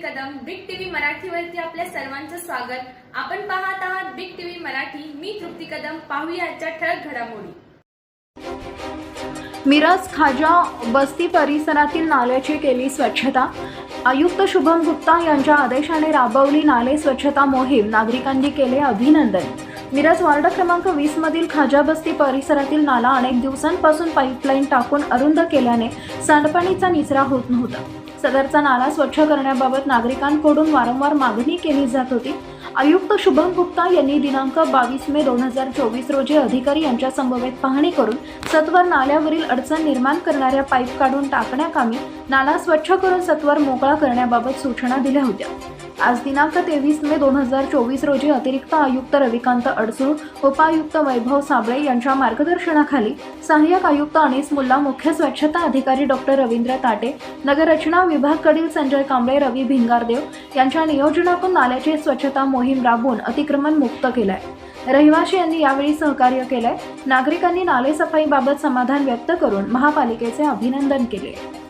मराठीवरती आपल्या सर्वांचं स्वागत. आपण पाहत आहात बिग टीव्ही मराठी. मी तृप्ती कदम. पाहूया आजच्या ठळक घडामोडी. मिरज खाजा बस्ती परिसरातील नाल्याची केली स्वच्छता. आयुक्त शुभम गुप्ता यांच्या आदेशाने राबवली नाले स्वच्छता मोहीम. नागरिकांनी केले अभिनंदन. मिरज वार्ड क्रमांक वीस मधील खाजा बस्ती परिसरातील नाला अनेक दिवसांपासून पाईपलाईन टाकून अरुंद केल्याने सांडपाणीचा निचरा होत नव्हता. सदरचा नाला स्वच्छ करण्याबाबत नागरिकांकडून वारंवार मागणी केली जात होती. आयुक्त शुभम गुप्ता यांनी दिनांक बावीस मे दोन हजार चोवीस रोजी अधिकारी यांच्या समवेत पाहणी करून सत्वर नाल्यावरील अडचण निर्माण करणाऱ्या पाईप काढून टाकण्याकामी नाला स्वच्छ करून सत्वर मोकळा करण्याबाबत सूचना दिल्या होत्या. आज दिनांक तेवीस मे दोन हजार चोवीस रोजी अतिरिक्त आयुक्त रविकांत अडसूळ उपायुक्त वैभव साबळे यांच्या मार्गदर्शनाखाली सहाय्यक आयुक्त अनिस मुल्ला मुख्य स्वच्छता अधिकारी डॉक्टर रवींद्र ताटे नगररचना विभागकडील संजय कांबळे रवी भिंगारदेव यांच्या नियोजनातून नाल्याची स्वच्छता मोहीम राबवून अतिक्रमण मुक्त केलंय. रहिवाशी यांनी यावेळी सहकार्य केलंय. नागरिकांनी नाले सफाईबाबत समाधान व्यक्त करून महापालिकेचे अभिनंदन केले.